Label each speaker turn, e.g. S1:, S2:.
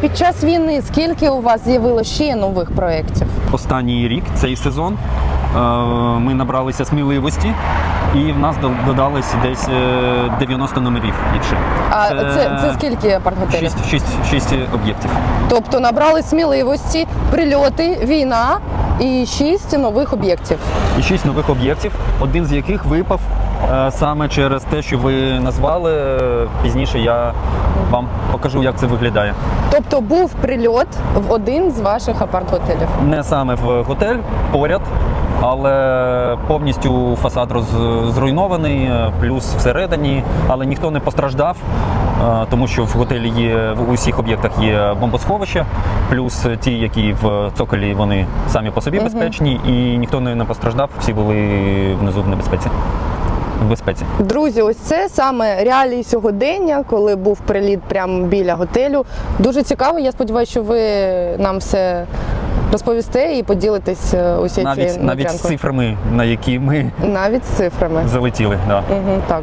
S1: Під час війни скільки у вас з'явилося ще нових проєктів?
S2: Останній рік, цей сезон, е, ми набралися сміливості, і в нас до- додалось десь е, 90 номерів більше.
S1: А це, це, скільки апарт-готелів?
S2: 6, 6, 6 об'єктів.
S1: Тобто набрали сміливості, прильоти, війна і шість нових об'єктів.
S2: І 6 нових об'єктів, один з яких випав е, саме через те, що ви назвали. Е, Пізніше я вам покажу, як це виглядає.
S1: Тобто був прильот в один з ваших апарт-готелів.
S2: Не саме в готель, поряд, але повністю фасад роз, зруйнований, е, плюс всередині, але ніхто не постраждав, тому що в готелі є в усіх об'єктах є бомбосховища, плюс ті, які в цоколі, вони самі по собі безпечні, і ніхто не постраждав, всі були внизу в небезпеці. В безпеці.
S1: Друзі, ось це саме реалії сьогодення, коли був приліт прямо біля готелю. Дуже цікаво. Я сподіваюся, що ви нам все розповісте і поділитесь е, усі
S2: Навіть,
S1: цією
S2: навіть з цифрами, на які ми
S1: навіть з цифрами.
S2: залетіли. Да.
S1: Угу, так.